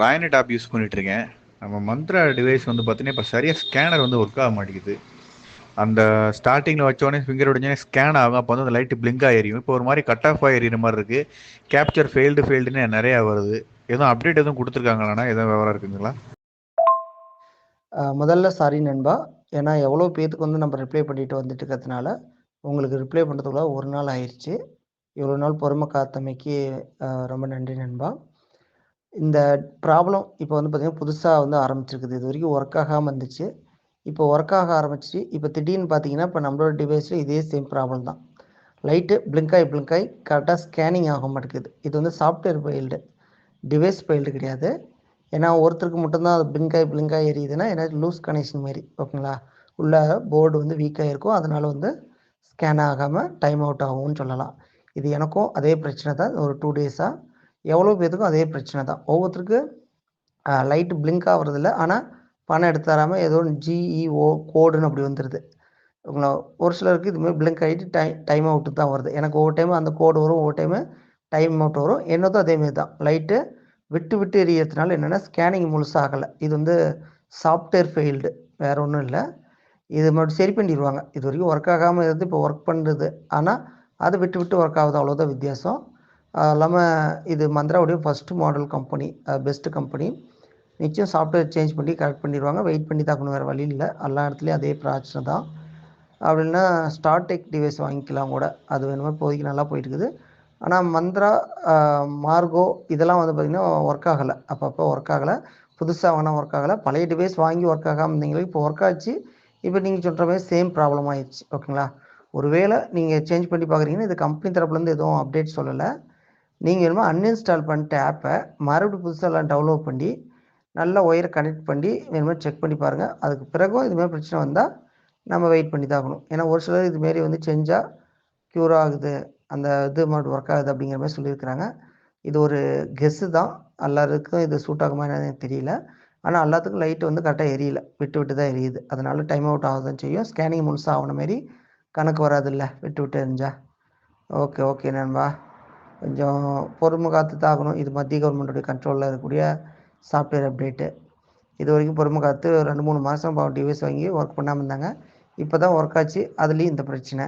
ராயனட் app use பண்ணிட்டு இருக்கேன் நம்ம மந்த்ரா டிவைஸ் வந்து பார்த்தீங்கன்னா இப்போ சரியாக ஸ்கேனர் வந்து ஒர்க் ஆக மாட்டேங்குது. அந்த ஸ்டார்டிங்கில் வச்சோடனே ஃபிங்கர் உடனே ஸ்கேன் ஆகும் அப்போ வந்து அந்த லைட்டு பிளிங்க் ஆகிரும். இப்போ ஒரு மாதிரி கட் ஆஃப் ஆகிற மாதிரி இருக்குது கேப்சர் ஃபெயில்டு ஃபெயில்டுன்னு நிறையா வருது. எதுவும் அப்டேட் எதுவும் கொடுத்துருக்காங்களாண்ணா? எதுவும் விவரம் இருக்குங்களா? முதல்ல சாரி நண்பா. ஏன்னா எவ்வளோ பேத்துக்கு வந்து நம்ம ரிப்ளை பண்ணிட்டு வந்துட்டு இருக்கிறதுனால உங்களுக்கு ரிப்ளை பண்ணுறதுக்குள்ள ஒரு நாள் ஆயிடுச்சு இவ்வளோ நாள் பொறுமை காத்தமைக்கு ரொம்ப நன்றி நண்பா. இந்த ப்ராப்ளம் இப்போ வந்து பார்த்திங்கன்னா புதுசாக வந்து ஆரம்பிச்சிருக்குது. இது வரைக்கும் ஒர்க் ஆகாமல் இருந்துச்சு. இப்போ ஒர்க் ஆக ஆரம்பிச்சிச்சு. இப்போ திடீர்னு பார்த்தீங்கன்னா இப்போ நம்மளோட டிவைஸில் இதே சேம் ப்ராப்ளம் தான். லைட்டு பிளிங்காய் பிளிங்காய் கரெக்டாக ஸ்கேனிங் ஆக மாட்டேங்குது. இது வந்து சாஃப்ட்வேர் ஃபைல்டு டிவைஸ் ஃபைல்டு கிடையாது. ஏன்னா ஒருத்தருக்கு மட்டும்தான் அது பிளிங்காய் பிளிங்காய் எரியுதுன்னா ஏன்னா லூஸ் கனெக்ஷன் மாதிரி ஓகேங்களா? உள்ள போர்டு வந்து வீக்காக இருக்கும் அதனால் வந்து ஸ்கேன் ஆகாமல் டைம் அவுட் ஆகும்னு சொல்லலாம். இது எனக்கும் அதே பிரச்சனை தான். ஒரு டூ டேஸாக எவ்வளோ பேத்துக்கும் அதே பிரச்சனை தான். ஒவ்வொருத்தருக்கு லைட்டு பிளிங்க் ஆகுறதில்ல ஆனால் பணம் எடுத்து தராமல் ஏதோ ஒன்று ஜிஇஓ கோடுன்னு அப்படி வந்துடுது உங்களை ஒரு சிலருக்கு இதுமாதிரி பிளிங்க் ஆகிட்டு டை டைம் அவுட்டு தான் வருது. எனக்கு ஒவ்வொரு டைம் அந்த கோடு வரும் ஒவ்வொரு டைமு டைம் அவுட் வரும். என்னதும் அதேமாரி தான். லைட்டு விட்டு விட்டு எரியறதுனால என்னென்னா ஸ்கேனிங் முழுசாக ஆகலை. இது வந்து சாஃப்ட்வேர் ஃபெயில்டு வேறு ஒன்றும் இல்லை. இது மட்டும் சரி பண்ணிடுவாங்க இது வரைக்கும் ஒர்க் ஆகாமல் இருந்து இப்போ ஒர்க் பண்ணுறது ஆனால் அது விட்டு விட்டு ஒர்க் ஆகுது. அவ்வளோதான் வித்தியாசம். அது இல்லாமல் இது மந்த்ராவுடைய first model company best company நிச்சயம் சாஃப்ட்வேர் சேஞ்ச் பண்ணி கரெக்ட் பண்ணிடுவாங்க. வெயிட் பண்ணி தாக்கணும் வேறு வழி இல்லை. எல்லா இடத்துலையும் அதே பிரச்சனை தான். அப்படின்னா ஸ்டார்டெக் டிவைஸ் வாங்கிக்கலாம் கூட. அது வேணுமோ இப்போதைக்கு நல்லா போயிட்டு இருக்குது ஆனால் மந்த்ரா மார்கோ இதெல்லாம் வந்து பார்த்திங்கன்னா ஒர்க் ஆகலை. அப்பப்போ ஒர்க் ஆகலை. புதுசாக வேணால் ஒர்க் ஆகலை. பழைய டிவைஸ் வாங்கி ஒர்க் ஆகாமல் இருந்தீங்களே இப்போ ஒர்க் ஆச்சு. இப்போ நீங்கள் சொல்கிற மாதிரி சேம் ப்ராப்ளம் ஆயிடுச்சு. ஓகேங்களா? ஒருவேளை நீங்கள் சேஞ்ச் பண்ணி பார்க்குறீங்கன்னா இது கம்பெனி தரப்புலேருந்து எதுவும் அப்டேட் சொல்லலை. நீங்கள் வேணுமா அன்இன்ஸ்டால் பண்ணிட்ட ஆப்பை மறுபடியும் புதுசாக எல்லாம் டவுன்லோட் பண்ணி நல்லா ஒயரை கனெக்ட் பண்ணி வேணுமா செக் பண்ணி பாருங்கள் அதுக்கு பிறகும் இதுமாரி பிரச்சனை வந்தால் நம்ம வெயிட் பண்ணி தான் ஆகணும். ஏன்னா ஒரு சிலர் இதுமாரி வந்து செஞ்சால் க்யூர் ஆகுது. அந்த இது மட்டும் ஒர்க் ஆகுது அப்படிங்கிற மாதிரி சொல்லியிருக்கிறாங்க. இது ஒரு கெஸ்ஸு தான். எல்லாருக்கும் இது சூட் ஆகுமா எனக்கு தெரியல. ஆனால் எல்லாத்துக்கும் லைட்டு வந்து கரெக்டாக எரியல. விட்டு விட்டு தான் எரியுது. அதனால டைம் அவுட் ஆகுதுன்னு செய்யும். ஸ்கேனிங் முழுசாக ஆகணும் மாரி கணக்கு வராதுல்ல. விட்டு விட்டு எரிஞ்சா. ஓகே ஓகே நண்பா. கொஞ்சம் பொறுமை காத்து தான் ஆகணும். இது மத்திய கவர்மெண்ட்டுடைய கண்ட்ரோலில் இருக்கக்கூடிய சாஃப்ட்வேர் அப்டேட்டு இது வரைக்கும் பொறுமை காத்து ரெண்டு மூணு மாதம் டிவைஸ் வாங்கி ஒர்க் பண்ணாமல் இருந்தாங்க. இப்போ தான் ஒர்க் ஆச்சு. அதுலேயும் இந்த பிரச்சனை.